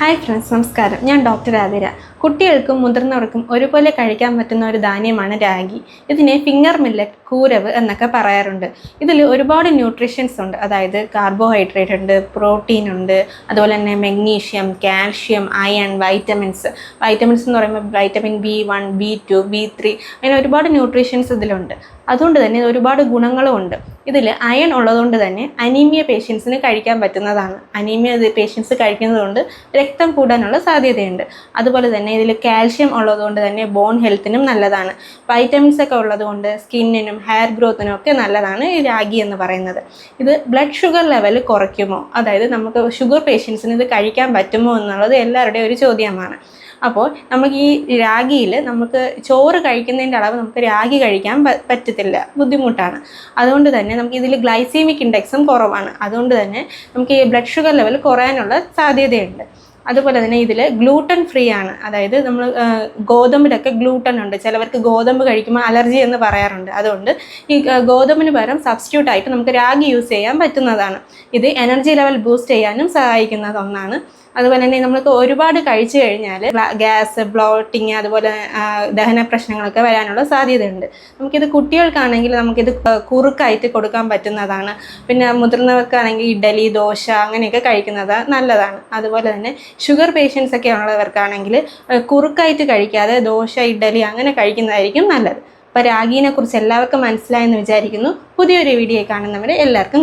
Hi friends നമസ്കാരം. ഞാൻ doctor Athira കുട്ടികൾക്കും മുതിർന്നവർക്കും ഒരുപോലെ കഴിക്കാൻ പറ്റുന്ന ഒരു ധാന്യമാണ് രാഗി. ഇതിനെ ഫിംഗർ മില്ലറ്റ് കൂരവ് എന്നൊക്കെ പറയാറുണ്ട്. ഇതിൽ ഒരുപാട് ന്യൂട്രീഷൻസ് ഉണ്ട്. അതായത് കാർബോഹൈഡ്രേറ്റ് ഉണ്ട് പ്രോട്ടീൻ ഉണ്ട് അതുപോലെ തന്നെ magnesium calcium iron vitamins. Vitamins എന്ന് പറയുമ്പോൾ vitamin B one B two B three. അങ്ങനെ ഒരുപാട് ന്യൂട്രീഷ്യൻസ് ഇതിലുണ്ട്. അതുകൊണ്ട് തന്നെ ഒരുപാട് ഗുണങ്ങളും ഉണ്ട്. ഇതിൽ അയൺ ഉള്ളതുകൊണ്ട് തന്നെ അനീമിയ പേഷ്യൻസിന് കഴിക്കാൻ പറ്റുന്നതാണ്. അനീമിയ പേഷ്യൻസ് കഴിക്കുന്നതുകൊണ്ട് രക്തം കൂടാനുള്ള സാധ്യതയുണ്ട്. അതുപോലെ തന്നെ ഇതിൽ കാൽഷ്യം ഉള്ളതുകൊണ്ട് തന്നെ ബോൺ ഹെൽത്തിനും നല്ലതാണ്. വൈറ്റമിൻസ് ഒക്കെ ഉള്ളതുകൊണ്ട് സ്കിന്നിനും ഹെയർ ഗ്രോത്തിനും ഒക്കെ നല്ലതാണ് ഈ രാഗി എന്ന് പറയുന്നത്. ഇത് ബ്ലഡ് ഷുഗർ ലെവൽ കുറയ്ക്കുമോ? അതായത് നമുക്ക് ഷുഗർ പേഷ്യൻസിന് ഇത് കഴിക്കാൻ പറ്റുമോ എന്നുള്ളത് എല്ലാവരുടെയും ഒരു ചോദ്യമാണ്. അപ്പോൾ നമുക്ക് ഈ രാഗിയിൽ നമുക്ക് ചോറ് കഴിക്കുന്നതിന്റെ അളവ് നമുക്ക് രാഗി കഴിക്കാൻ പറ്റത്തില്ല. ബുദ്ധിമുട്ടാണ്. അതുകൊണ്ട് തന്നെ നമുക്ക് ഇതിൽ ഗ്ലൈസീമിക് ഇൻഡെക്സും കുറവാണ്. അതുകൊണ്ട് തന്നെ നമുക്ക് ഈ ബ്ലഡ് ഷുഗർ ലെവൽ കുറയാനുള്ള സാധ്യതയുണ്ട്. അതുപോലെ തന്നെ ഇതിൽ ഗ്ലൂട്ടൻ ഫ്രീ ആണ്. അതായത് നമ്മൾ ഗോതമ്പിലൊക്കെ ഗ്ലൂട്ടൻ ഉണ്ട്. ചിലവർക്ക് ഗോതമ്പ് കഴിക്കുമ്പോൾ അലർജി എന്ന് പറയാറുണ്ട്. അതുകൊണ്ട് ഈ ഗോതമ്പിന് പകരം സബ്സ്റ്റിറ്റ്യൂട്ട് ആയിട്ട് നമുക്ക് രാഗി യൂസ് ചെയ്യാൻ പറ്റുന്നതാണ്. ഇത് എനർജി ലെവൽ ബൂസ്റ്റ് ചെയ്യാനും സഹായിക്കുന്നത് ഒന്നാണ്. അതുപോലെ തന്നെ നമ്മൾക്ക് ഒരുപാട് കഴിച്ചു കഴിഞ്ഞാൽ ഗ്യാസ് ബ്ലോട്ടിങ് അതുപോലെ ദഹന പ്രശ്നങ്ങളൊക്കെ വരാനുള്ള സാധ്യതയുണ്ട്. നമുക്കിത് കുട്ടികൾക്കാണെങ്കിൽ നമുക്കിത് കുറുക്കായിട്ട് കൊടുക്കാൻ പറ്റുന്നതാണ്. പിന്നെ മുതിർന്നവർക്കാണെങ്കിൽ ഇഡലി ദോശ അങ്ങനെയൊക്കെ കഴിക്കുന്നത് നല്ലതാണ്. അതുപോലെ തന്നെ ഷുഗർ പേഷ്യൻസ് ഒക്കെ ഉള്ളവർക്കാണെങ്കിൽ കുറുക്കായിട്ട് കഴിക്കാതെ ദോശ ഇഡലി അങ്ങനെ കഴിക്കുന്നതായിരിക്കും നല്ലത്. അപ്പോൾ രാഗീനെ കുറിച്ച് എല്ലാവർക്കും മനസ്സിലായെന്ന് വിചാരിക്കുന്നു. പുതിയൊരു വീഡിയോ കാണുന്നവരെ എല്ലാവർക്കും